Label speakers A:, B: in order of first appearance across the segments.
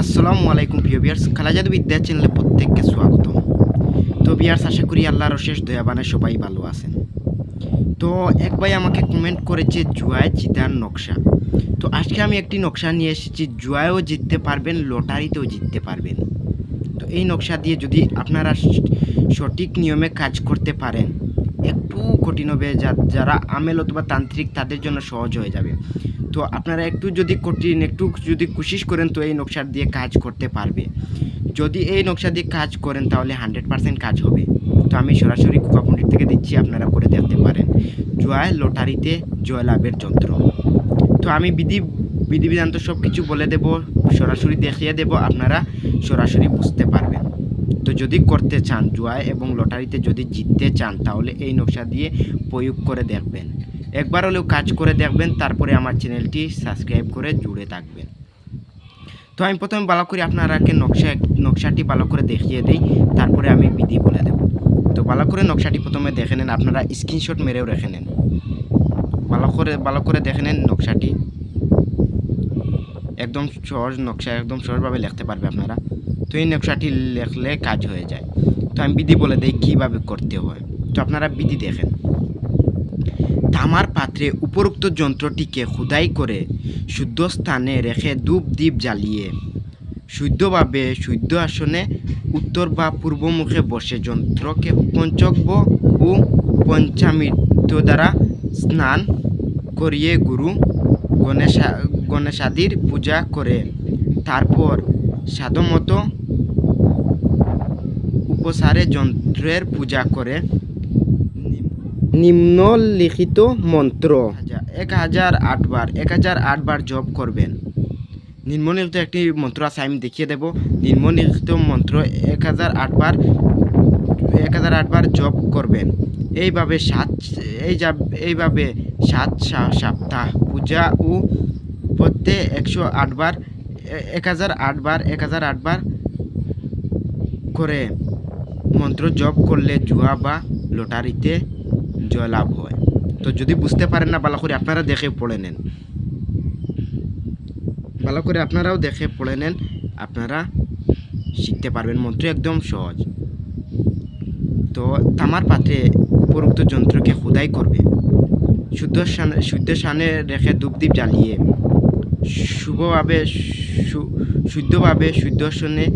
A: আসসালামু আলাইকুম প্রিয় বিয়ার্স খালাজাদ বিদ্যা চ্যানেলে প্রত্যেককে স্বাগতম। তো বিয়ার্স আশা করি আল্লাহর অশেষ দয়াবানে সবাই ভালো আছেন। তো এক ভাই আমাকে কমেন্ট করেছে, জুয়ায় জিতার নকশা। তো আজকে আমি একটি নকশা নিয়ে এসেছি, জুয়ায়ও জিততে পারবেন, লটারিতেও জিততে পারবেন। তো এই নকশা দিয়ে যদি আপনারা সঠিক নিয়মে কাজ করতে পারেন একটু কঠিন হবে যারা আমেল অথবা তান্ত্রিক, তাদের জন্য সহজ হয়ে যাবে। তো আপনারা একটু যদি কঠিন, একটু যদি কোশিশ করেন, তো এই নকশা দিয়ে কাজ করতে পারবে। যদি এই নকশা দিয়ে কাজ করেন, তাহলে হান্ড্রেড পার্সেন্ট কাজ হবে। তো আমি সরাসরি কুকা থেকে দিচ্ছি, আপনারা করে দেখতে পারেন। জয় লটারিতে জয়লাভের যন্ত্র। তো আমি বিধি, বিধিবিধান তো সব কিছু বলে দেব, সরাসরি দেখিয়ে দেব, আপনারা সরাসরি বুঝতে পারবেন। তো যদি করতে চান জুয়ায় এবং লটারিতে যদি জিততে চান, তাহলে এই নকশা দিয়ে প্রয়োগ করে দেখবেন। একবার হলেও কাজ করে দেখবেন, তারপরে আমার চ্যানেলটি সাবস্ক্রাইব করে জুড়ে থাকবেন। তো আমি প্রথমে ভালো করে আপনারাকে নকশা, নকশাটি ভালো করে দেখিয়ে দিই, তারপরে আমি বিধি বলে দেব। তো ভালো করে নকশাটি প্রথমে দেখে নেন, আপনারা স্ক্রিনশট মেরেও রেখে নেন। ভালো করে ভালো করে দেখে নেন নকশাটি। একদম সহজ নকশা, একদম সহজভাবে লিখতে পারবে আপনারা। তো এই নকশাটি লেখলে কাজ হয়ে যায়। তো আমি বিধি বলে দিই, কীভাবে করতে হয়? তো আপনারা বিধি দেখেন। তামার পাত্রে উপরোক্ত যন্ত্রটিকে খোদাই করে শুদ্ধ স্থানে রেখে ধূপ দ্বীপ জ্বালিয়ে, শুদ্ধভাবে শুদ্ধ আসনে উত্তর বা পূর্বমুখে বসে যন্ত্রকে পঞ্চব্য ও পঞ্চামৃত দ্বারা স্নান করিয়ে গুরু গণেশা, গণেশাদির পূজা করে। তারপর সাধমতো উপসারে যন্ত্রের পূজা করে নিম্নলিখিত মন্ত্র। এক হাজার আটবার এক হাজার আটবার জপ করবেন। নিম্নলিখিত একটি মন্ত্র আছে আমি দেখিয়ে দেব। নিম্নলিখিত মন্ত্র এক হাজার আটবার এক হাজার আটবার জপ করবেন। এইভাবে সাত এই যা এইভাবে সাত সপ্তাহ পূজা ও প্রত্যেক একশো আটবার এক হাজার আটবার এক হাজার আটবার করে মন্ত্র জপ করলে জুয়া বা লটারিতে জয়লাভ হয়। তো যদি বুঝতে পারেন না, ভালো করে আপনারা দেখে পড়ে নেন। ভালো করে আপনারাও দেখে পড়ে নেন, আপনারা শিখতে পারবেন। মন্ত্র একদম সহজ। তো তামার পাত্রে উপরোক্ত যন্ত্রকে খোদাই করবে। শুদ্ধ শুদ্ধ সানে রেখে ধূপদীপ জ্বালিয়ে শুভভাবে শুদ্ধভাবে শুদ্ধ সনে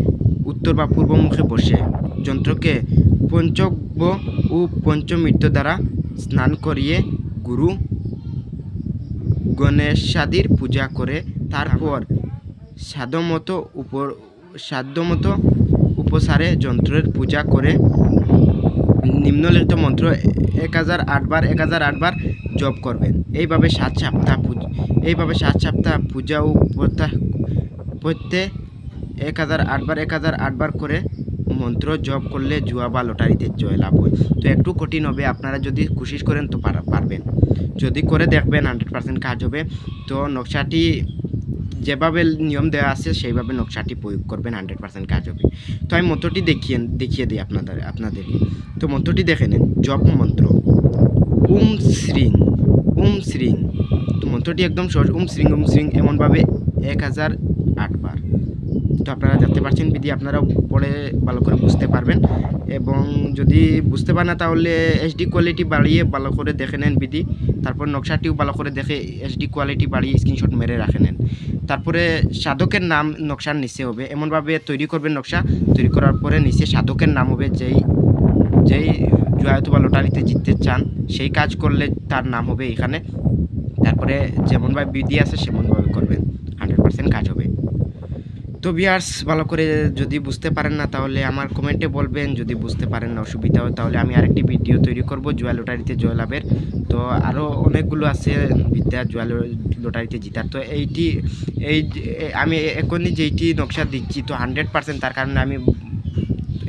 A: উত্তর বা পূর্বমুখে বসে যন্ত্রকে পঞ্চব্য ও পঞ্চমৃত্য দ্বারা স্নান করিয়ে গুরু গণেশাদির পূজা করে তারপর সাধ্যমতো উপর সাধ্যমতো উপসারে যন্ত্রের পূজা করে নিম্নলিখিত মন্ত্র এক হাজার আটবার, এক হাজার আটবার জপ করবেন। এইভাবে সাত সপ্তাহ এইভাবে সাত সপ্তাহ পূজা ও প্রত্যা- প্রত্যেক এক হাজার আটবার, এক হাজার আটবার করে মন্ত্র জপ করলে জুয়া বা লটারিতে জয় লাভ হয়। তো একটু কঠিন হবে, আপনারা যদি কোশিশ করেন তো পার- পারবেন। যদি করে দেখবেন হান্ড্রেড পার্সেন্ট কাজ হবে, তো নকশাটি যেভাবে নিয়ম দেওয়া আছে, সেইভাবে নকশাটি প্রয়োগ করবেন হান্ড্রেড পার্সেন্ট কাজ হবে। তো আমি মন্ত্রটি দেখিয়ে দেখিয়ে দিই আপনাদের আপনাদেরকে। তো মন্ত্রটি দেখে নেন। জপ মন্ত্র। উম শ্রিং। উম শ্রিং। তো মন্ত্রটি একদম সহজ, উম শ্রিং উম শ্রিং এমনভাবে এক হাজার আটবার তো আপনারা দেখতে পারছেন, বিধি আপনারাও পড়ে, ভালো করে বুঝতে পারবেন। এবং যদি বুঝতে পারেন না, তাহলে এইচডি কোয়ালিটি বাড়িয়ে ভালো করে দেখে নেন বিধি। তারপর নকশাটিও ভালো করে দেখে এইচডি কোয়ালিটি বাড়িয়ে স্ক্রিনশট মেরে রাখে নেন। তারপরে সাধকের নাম নকশার নিচে হবে। এমনভাবে তৈরি করবেন নকশা। তৈরি করার পরে নিচে সাধকের নাম হবে যেই যেই জয়াত বা লটারিতে জিততে চান, সেই কাজ করলে তার নাম হবে এখানে তারপরে যেমনভাবে বিধি আছে, সেমনভাবে করবেন। হান্ড্রেড পার্সেন্ট কাজ হবে। তো বিয়ার্স ভালো করে যদি বুঝতে পারেন না, তাহলে আমার কমেন্টে বলবেন। যদি বুঝতে পারেন না, অসুবিধা হয়, তাহলে আমি আরেকটি ভিডিও তৈরি করব, জুয়া লটারিতে জয় লাভের। তো আরও অনেকগুলো আছে বিদ্যা, জুয়া লটারিতে জিতার। তো এইটি, এই আমি এখনই যেইটি নকশা দিচ্ছি, তো হান্ড্রেড পার্সেন্ট তার কারণে আমি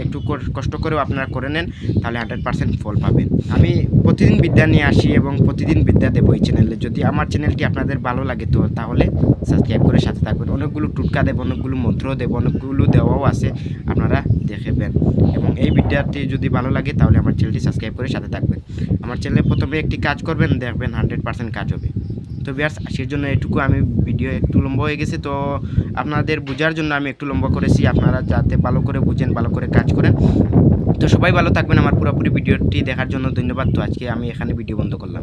A: একটু কষ্ট করেও আপনারা করে নেন, তাহলে হান্ড্রেড পার্সেন্ট ফল পাবেন। আমি প্রতিদিন বিদ্যা নিয়ে আসি এবং প্রতিদিন বিদ্যা দেবো এই চ্যানেলে যদি আমার চ্যানেলটি আপনাদের ভালো লাগে তো, তাহলে সাবস্ক্রাইব করে সাথে থাকবেন অনেকগুলো টুটকা দেবো, অনেকগুলো মন্ত্র দেবো, অনেকগুলো দেওয়াও আছে, আপনারা দেখবেন। এবং এই ভিডিওটি যদি ভালো লাগে, তাহলে আমার চ্যানেলটি সাবস্ক্রাইব করে সাথে থাকবেন। আমার চ্যানেলে প্রথমে একটি কাজ করবেন, দেখবেন হান্ড্রেড পার্সেন্ট কাজ হবে। তো বিয়ার্স আজকের জন্য এটুকু। আমি ভিডিও একটু লম্বা হয়ে গেছে, তো আপনাদের বোঝার জন্য আমি একটু লম্বা করেছি। আপনারা যাতে ভালো করে বুঝেন, ভালো করে কাজ করেন। তো সবাই ভালো থাকবেন। আমার পুরোপুরি ভিডিওটি দেখার জন্য ধন্যবাদ। তো আজকে আমি এখানে ভিডিও বন্ধ করলাম।